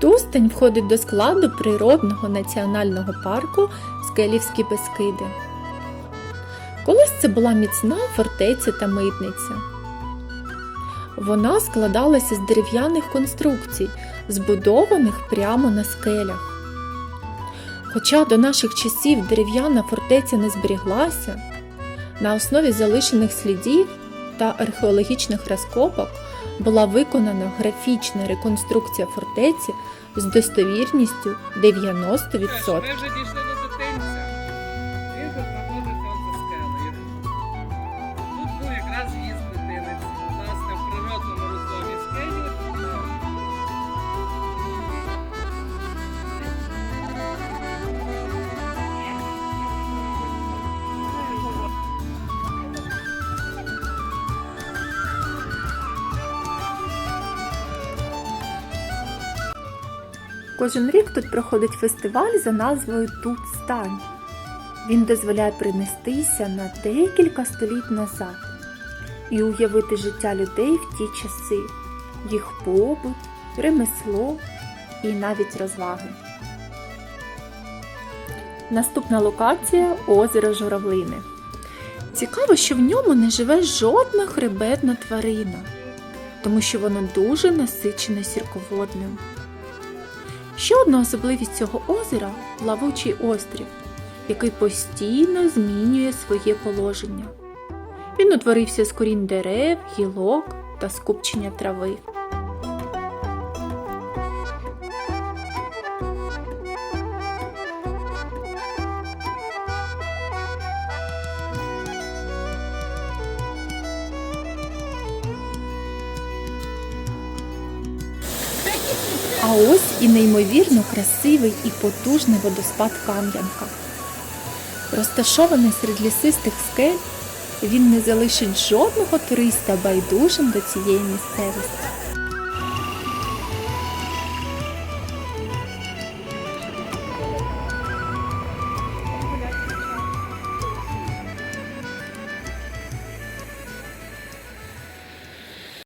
Трустень входить до складу природного національного парку Скелівські Бескиди. Колись це була міцна фортеця та митниця. Вона складалася з дерев'яних конструкцій, збудованих прямо на скелях. Хоча до наших часів дерев'яна фортеця не зберіглася, на основі залишених слідів та археологічних розкопок була виконана графічна реконструкція фортеці з достовірністю 90%. Кожен рік тут проходить фестиваль за назвою Тут стань. Він дозволяє принестися на декілька століть назад і уявити життя людей в ті часи, їх побут, ремесло і навіть розваги. Наступна локація озеро Журавлини. Цікаво, що в ньому не живе жодна хребетна тварина, тому що воно дуже насичене сірководним. Ще одна особливість цього озера плавучий острів, який постійно змінює своє положення. Він утворився з корінь дерев, гілок та скупчення трави. А ось і неймовірно красивий і потужний водоспад Кам'янка. Розташований серед лісистих скель, він не залишить жодного туриста байдужим до цієї місцевості.